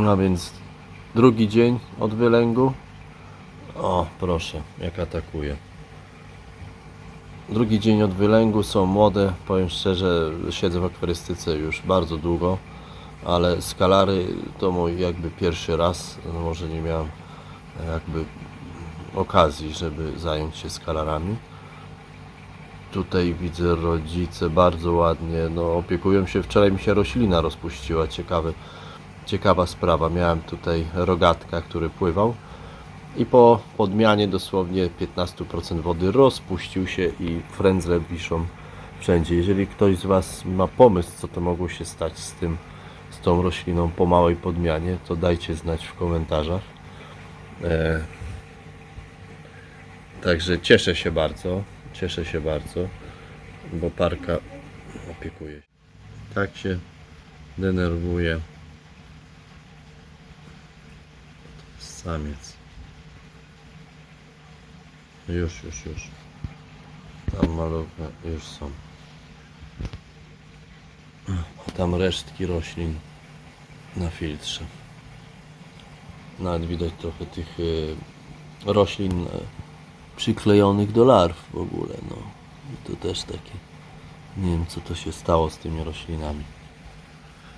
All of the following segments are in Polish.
No więc drugi dzień od wylęgu. O, proszę, jak atakuje. Drugi dzień od wylęgu są młode. Powiem szczerze, siedzę w akwarystyce już bardzo długo, ale skalary to mój jakby pierwszy raz. No może nie miałem jakby okazji, żeby zająć się skalarami. Tutaj widzę rodzice bardzo ładnie, no opiekują się. Wczoraj mi się roślina rozpuściła, ciekawy, ciekawa sprawa. Miałem tutaj rogatka, który pływał i po podmianie dosłownie 15% wody rozpuścił się i frędzle wiszą wszędzie. Jeżeli ktoś z Was ma pomysł, co to mogło się stać z tym, z tą rośliną po małej podmianie, to dajcie znać w komentarzach. E, Także cieszę się bardzo, cieszę się bardzo, bo parka opiekuje się. Tak się denerwuje. Samiec. Już, już, już. Tam malucha już są. Tam resztki roślin na filtrze. Nawet widać trochę tych y, roślin y, przyklejonych do larw w ogóle. No. I to też takie. Nie wiem co to się stało z tymi roślinami.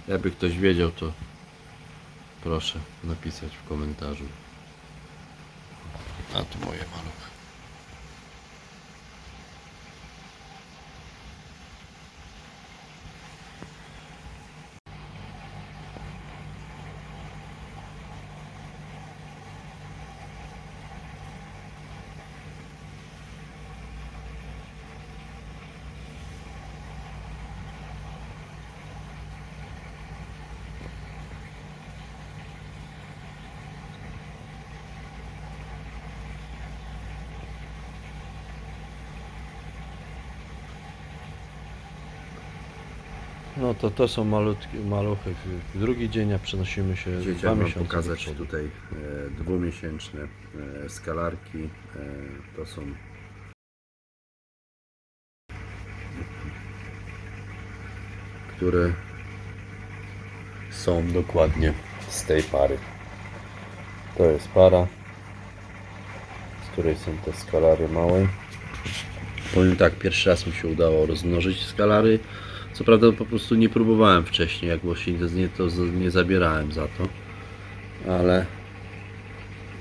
Jakby ktoś wiedział, to proszę napisać w komentarzu. A tu moje maluchy. No to to są malutkie, maluchy. W drugi dzień, a przenosimy się dwa Dzieciom mam miesiące do pokazać przodu. tutaj e, dwumiesięczne e, skalarki. E, to są które są dokładnie z tej pary. To jest para, z której są te skalary małe. Powiem tak, pierwszy raz mi się udało rozmnożyć skalary. Co prawda po prostu nie próbowałem wcześniej, jak właśnie nie, to nie zabierałem za to, ale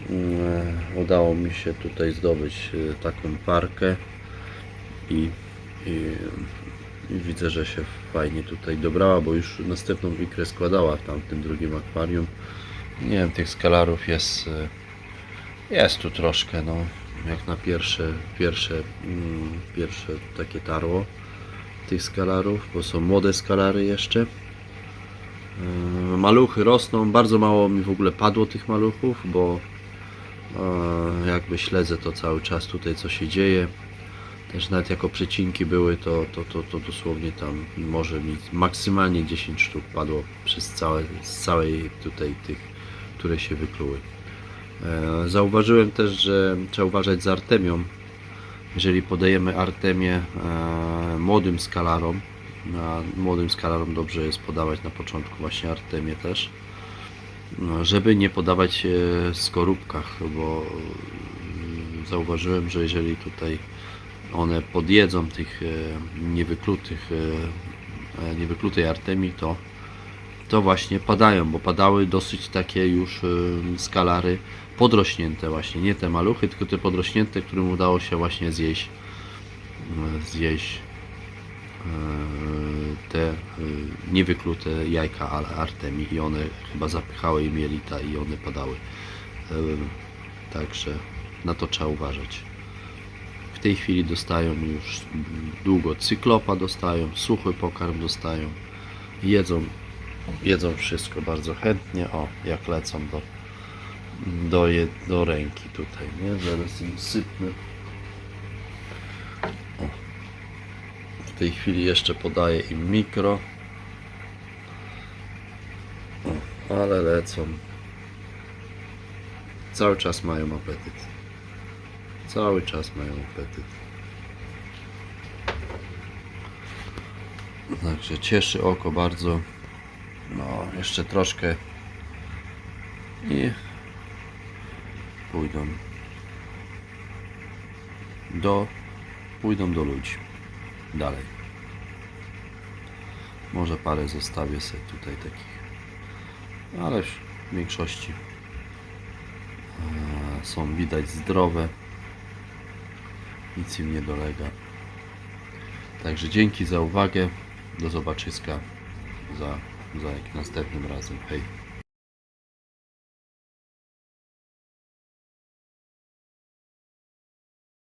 mm, udało mi się tutaj zdobyć e, taką parkę i, i, i widzę, że się fajnie tutaj dobrała, bo już następną ikrę składała w tamtym drugim akwarium. Nie wiem, tych skalarów jest, e, jest tu troszkę, no, jak na pierwsze, pierwsze, mm, pierwsze takie tarło tych skalarów, bo są młode skalary jeszcze. Yy, Maluchy rosną, bardzo mało mi w ogóle padło tych maluchów, bo e, jakby śledzę to cały czas tutaj co się dzieje. Też nawet jako przecinki były, to, to, to, to dosłownie tam może mi maksymalnie 10 sztuk padło przez całe, z całej tutaj tych, które się wykluły. E, Zauważyłem też, że trzeba uważać za artemią. Jeżeli podajemy artemię e, młodym skalarom, a młodym skalarom dobrze jest podawać na początku właśnie artemię też, no, żeby nie podawać e, skorupkach, bo e, zauważyłem, że jeżeli tutaj one podjedzą tych e, niewyklutych, niewyklutej artemii, to to właśnie padają, bo padały dosyć takie już skalary podrośnięte właśnie, nie te maluchy, tylko te podrośnięte, którym udało się właśnie zjeść y, zjeść y, te y, niewyklute jajka artemii i one chyba zapychały im jelita i one padały. Także na to trzeba uważać. W tej chwili dostają już długo cyklopa dostają, suchy pokarm dostają, jedzą jedzą wszystko bardzo chętnie. O, jak lecą do, do, do ręki tutaj, nie? Zaraz im sypnę. O. W tej chwili jeszcze podaję im mikro. O, ale lecą. Cały czas mają apetyt. Cały czas mają apetyt. Także cieszy oko bardzo. No, jeszcze troszkę. I pójdą. Do pójdą do ludzi. Dalej. Może parę zostawię sobie tutaj takich. Ale w większości e, są widać zdrowe. Nic im nie dolega. Także dzięki za uwagę. Do zobaczyska za, za jak następnym razem hej